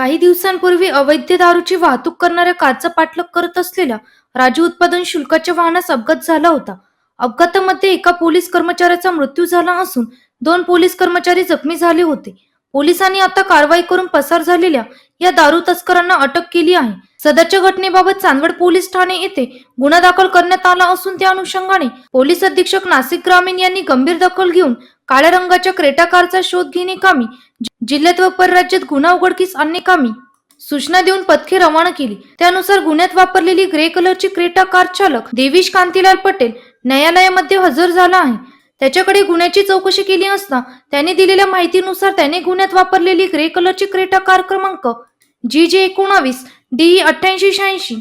काही दिवसांपूर्वी अवैध दारूची वाहतूक करणाऱ्या काच पाठलक करत असलेल्या राजू उत्पादन शुल्काच्या वाहनास अपघात झाला होता. अपघातामध्ये एका पोलीस कर्मचाऱ्याचा मृत्यू झाला असून दोन पोलीस कर्मचारी जखमी झाले होते. पोलिसांनी आता कारवाई करून पसार झालेल्या या दारू तस्करांना अटक केली आहे. सदरच्या घटनेबाबत चांदवड पोलीस ठाणे येथे गुन्हा दाखल करण्यात आला असून त्या अनुषंगाने पोलीस अधीक्षक नाशिक ग्रामीण यांनी गंभीर दखल घेऊन काळ्या रंगाच्या क्रेटा कारचा शोध घेणे कामी जिल्ह्यात व परराज्यात गुन्हा उघडकीस आणणे कामी. सूचना देऊन पथके रवाना केली. त्यानुसार गुन्ह्यात वापरलेली ग्रे कलरची क्रेटा कार चालक देवीश कांतीलाल पटेल न्यायालयामध्ये हजर झाला आहे. त्याच्याकडे गुन्ह्याची चौकशी केली असता त्याने दिलेल्या माहितीनुसार त्याने गुन्ह्यात वापरलेली ग्रे कलरची क्रेटा कार क्रमांक जी जे एकोणावीस डी अठ्ठ्याऐंशी शहाऐंशी.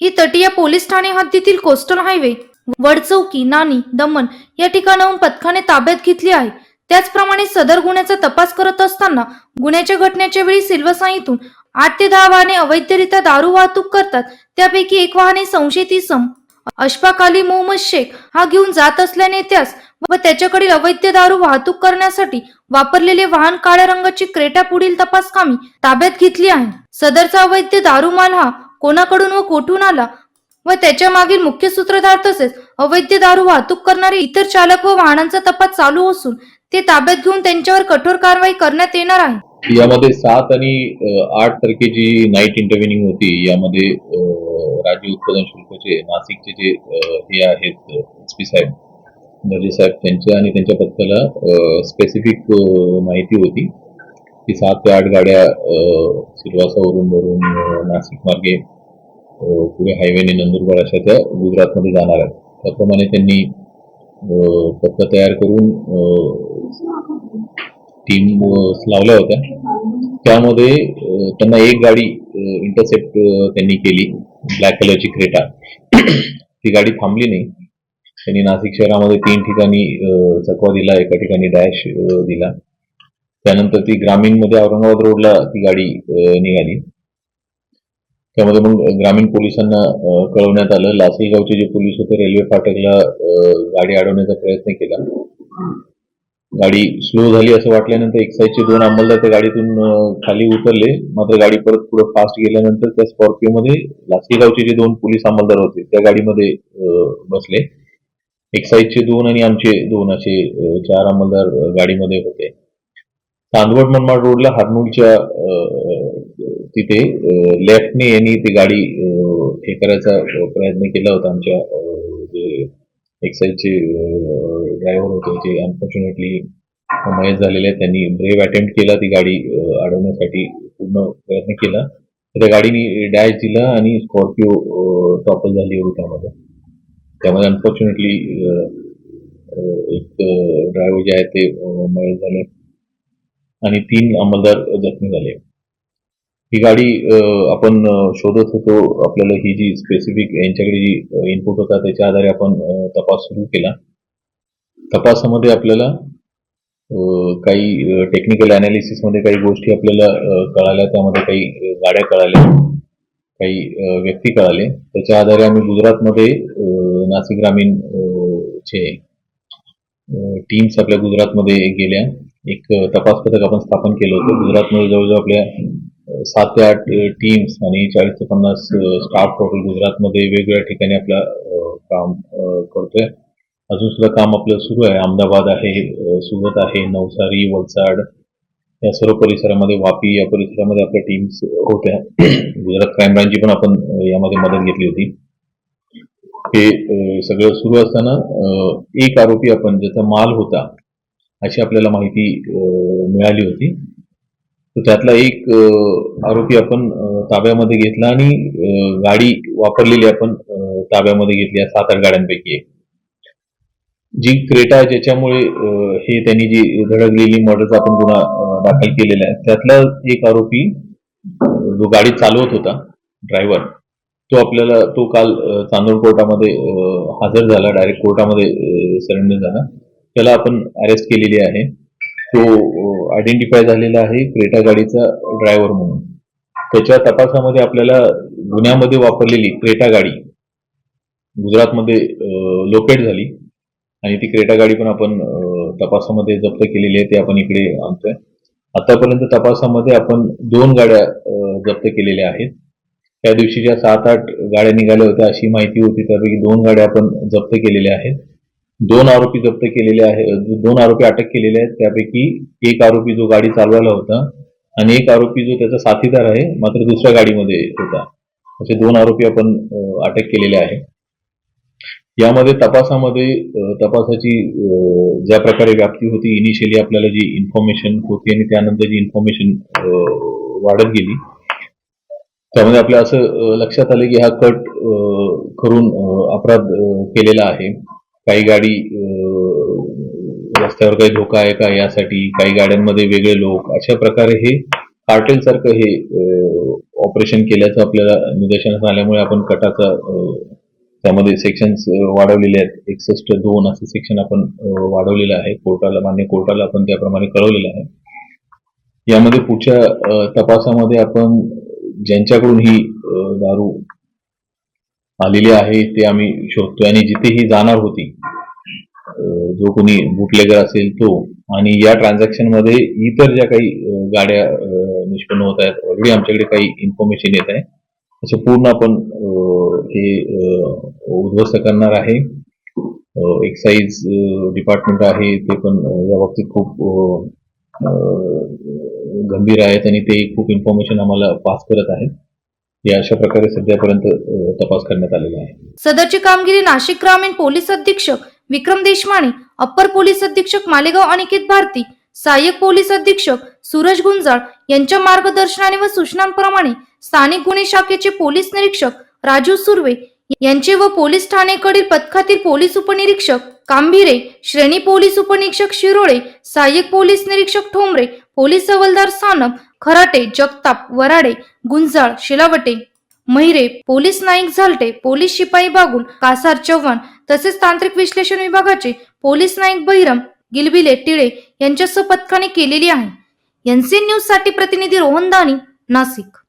ही तटीय पोलीस ठाणे हद्दीतील कोस्टल हायवे वडचौकी नानी दमन या ठिकाणाहून पथकाने ताब्यात घेतली आहे. त्याचप्रमाणे सदर गुन्ह्याचा तपास करत असताना गुन्ह्याच्या घटनेच्या वेळी सिल्वसाईतून आठ ते दहा वाहने अवैधरित्या दारू वाहतूक करतात. त्यापैकी एक वाहने संशयित इसम. अशफाक अली मोहम्मद शेख हा घेऊन जात असल्याने त्यास व त्याच्याकडील अवैध दारू वाहतूक करण्यासाठी वापरलेले वाहन काळ्या रंगाची क्रेटा पुढील तपास कामी ताब्यात घेतली आहे. सदरचा अवैध दारू माल हा कोणाकडून व कोठून आला व त्याच्या मागील मुख्य सूत्रधार तसेच अवैध दारू वाहतूक करणारे इतर चालक व वाहनांचा तपास चालू असून ते ताब्यात घेऊन त्यांच्यावर कठोर कारवाई करण्यात येणार आहे. यामध्ये सात आणि आठ तारखेची नाईट इंटरव्हिनिंग होती. यामध्ये राज्य उत्पादन शुल्कचे नाशिकचे जे हे आहेत एस पी साहेब दर्जे साहेब त्यांच्या आणि त्यांच्या पथकाला स्पेसिफिक माहिती होती. की सात ते आठ गाड्या सिरवासावरून वरून नाशिक मार्गे पुढे हायवेने नंदुरबार अशा त्या गुजरातमध्ये जाणार आहेत. त्याप्रमाणे त्यांनी अ, तयार करून टीम लावल्या होत्या. त्यामध्ये त्यांना एक गाडी इंटरसेप्ट त्यांनी केली ब्लॅक कलरची क्रेटा ती गाडी थांबली नाही. त्यांनी नाशिक शहरामध्ये तीन ठिकाणी चकवा दिला एका ठिकाणी डॅश दिला. त्यानंतर ती ग्रामीणमध्ये औरंगाबाद रोडला ती गाडी निघाली. त्यामध्ये मग ग्रामीण पोलिसांना कळवण्यात आलं. लासलगावचे जे पोलीस होते रेल्वे फाटकला गाडी अडवण्याचा प्रयत्न केला. गाडी स्लो झाली असं वाटल्यानंतर एक्साईजचे दोन अंमलदार त्या गाडीतून खाली उतरले. मात्र गाडी परत पुढे फास्ट गेल्यानंतर त्या स्कॉर्पिओमध्ये लासलगावचे जे दोन पोलीस अंमलदार होते त्या गाडीमध्ये अ, बसले. एक्साईजचे दोन आणि आमचे दोन असे चार अंमलदार गाडीमध्ये होते. चांदवड मनमाड रोडला हरनूरच्या तिथे लेफ्टने यांनी ती गाडी हे करायचा प्रयत्न केला होता आमच्या एक्साईजचे ड्रायव्हर होते जे अनफॉर्च्युनेटली मयत झालेले आहेत. त्यांनी ब्रेव अटेम्प्ट केला ती गाडी अडवण्यासाठी पूर्ण प्रयत्न केला. तर त्या गाडीने डॅश दिला आणि स्कॉर्पिओ टॉपल झाली होती त्यामध्ये. त्यामध्ये अनफॉर्च्युनेटली एक ड्रायव्हर जे आहेत ते महेश मयत झाले. आणि तीन अंमलदार जखमी झाले. ही गाडी आपण शोधत होतो. आपल्याला ही जी स्पेसिफिक यांच्याकडे जी इनपुट होता त्याच्या आधारे आपण तपास सुरू केला. तपासामध्ये आपल्याला काही टेक्निकल अनालिसिसमध्ये काही गोष्टी आपल्याला कळाल्या. त्यामध्ये काही गाड्या कळाल्या. काही व्यक्ती कळाले. त्याच्या आधारे आम्ही गुजरातमध्ये नाशिक ग्रामीण चे टीम्स आपल्या गुजरातमध्ये गेल्या. एक तपास पथक आपण स्थापन केलं होतं. गुजरातमध्ये जवळजवळ आपल्या सात ते आठ टीम्स आणि चाळीस ते पन्नास स्टाफ टोटल गुजरातमध्ये वेगवेगळ्या ठिकाणी आपलं काम करतोय. अजून सुद्धा काम आपलं सुरू आहे. अहमदाबाद आहे सुरत आहे नवसारी वलसाड. या सर्व परिसरामध्ये वापी या परिसरामध्ये आपल्या टीम्स होत्या. गुजरात क्राईम ब्रांचची पण आपण यामध्ये मदत घेतली होती. हे सगळं सुरू असताना एक आरोपी आपण ज्याचा माल होता अशी आपल्याला माहिती मिळाली होती. त्यातला एक आरोपी आपण ताब्यामध्ये घेतला आणि गाडी वापरलेली आपण ताब्यामध्ये घेतली या सात आठ गाड्यांपैकी एक. जी क्रेटा ज्याच्यामुळे हे त्यांनी जी धडकलेली मर्डरचा आपण गुन्हा दाखल केलेला आहे त्यातला एक आरोपी जो गाडी चालवत होता ड्रायव्हर तो आपल्याला तो काल चांदोड कोर्टामध्ये हजर झाला डायरेक्ट कोर्टामध्ये सरेंडर झाला. त्याला आपण अरेस्ट केलेली आहे. तो आयडेंटिफाय झालेला आहे क्रेटा गाडीचा ड्रायव्हर म्हणून. त्याच्या तपासामध्ये आपल्याला गुन्ह्यामध्ये वापरलेली क्रेटा गाडी गुजरातमध्ये लोकेट झाली. आणि ती क्रेटा गाडी पण आपण तपासामध्ये जप्त केलेली आहे ती आपण इकडे आणतोय. आतापर्यंत तपासामध्ये आपण दोन गाड्या जप्त केलेल्या आहेत. त्या दिवशी ज्या सात आठ गाड्या निघाल्या होत्या अशी माहिती होती त्यापैकी दोन गाड्या आपण जप्त केलेल्या आहेत. दोन आरोपी जप्त केलेले आहेत दोन आरोपी अटक केलेले आहेत. त्यापैकी एक आरोपी जो गाडी चालवायला होता आणि एक आरोपी जो त्याचा साथीदार आहे मात्र दुसऱ्या गाडीमध्ये होता. असे दोन आरोपी आपण अटक केलेले आहे. यामध्ये तपासामध्ये तपासाची ज्या प्रकारे व्याप्ती होती इनिशियली आपल्याला जी इन्फॉर्मेशन होती आणि त्यानंतर जी इन्फॉर्मेशन वाढत गेली त्यामध्ये आपल्या असं लक्षात आलं की हा कट करून अपराध केलेला आहे. काही गाडी रस्त्यावर काही धोका आहे का यासाठी? काही गाड्यांमध्ये वेगळे लोक. अशा प्रकारे हे कार्टेल सारखं हे ऑपरेशन केल्याचं आपल्याला निदर्शनास आल्यामुळे आपण कटाचा त्यामध्ये सेक्शन्स वाढवलेले आहेत. एकसष्ट दोन असं सेक्शन आपण वाढवलेलं आहे. कोर्टाला मान्य कोर्टाला आपण त्याप्रमाणे कळवलेलं आहे. यामध्ये पुढच्या तपासामध्ये आपण ज्यांच्याकडून ही दारू आलेली आहे ते आम्ही शोधतोय. आणि जिथे ही जाणार होती जो कोणी बुटलेगर असेल तो आणि या ट्रान्झॅक्शनमध्ये इतर ज्या काही गाड्या निष्पन्न होत आहेत ऑलरेडी आमच्याकडे काही इन्फॉर्मेशन येत आहे. असं पूर्ण आपण हे उद्ध्वस्त करणार आहे. एक्साईज डिपार्टमेंट आहे ते पण या बाबतीत खूप गंभीर आहेत आणि ते खूप इन्फॉर्मेशन आम्हाला पास करत आहेत. या अशा प्रकारे सध्यापर्यंत तपास करण्यात आलेला आहे. सदरची कामगिरी नाशिक ग्रामीण पोलीस अधीक्षक विक्रम देशमाने अप्पर पोलीस अधीक्षक मालेगाव अनिकेत भारती सहाय्यक पोलीस अधीक्षक सूरज गुंजाळ यांच्या मार्गदर्शनाने व सूचनांप्रमाणे स्थानिक गुन्हे शाखेचे पोलीस निरीक्षक राजू सुर्वे यांचे व पोलीस ठाणेकडील पथकातील पोलीस उपनिरीक्षक कांभिरे श्रेणी पोलीस उपनिरीक्षक शिरोळे सहाय्यक पोलीस निरीक्षक ठोंबरे पोलीस हवालदार सानप खराटे जगताप वराडे गुंजाळ शिलावटे महिरे पोलीस नाईक झालटे पोलीस शिपाई बागुल कासार चव्हाण तसेच तांत्रिक विश्लेषण विभागाचे पोलीस नाईक बहिरम गिलबिले टिळे यांच्यासह पथकाने केलेली आहे. एनसीएन न्यूजसाठी प्रतिनिधी रोहन दानी नाशिक.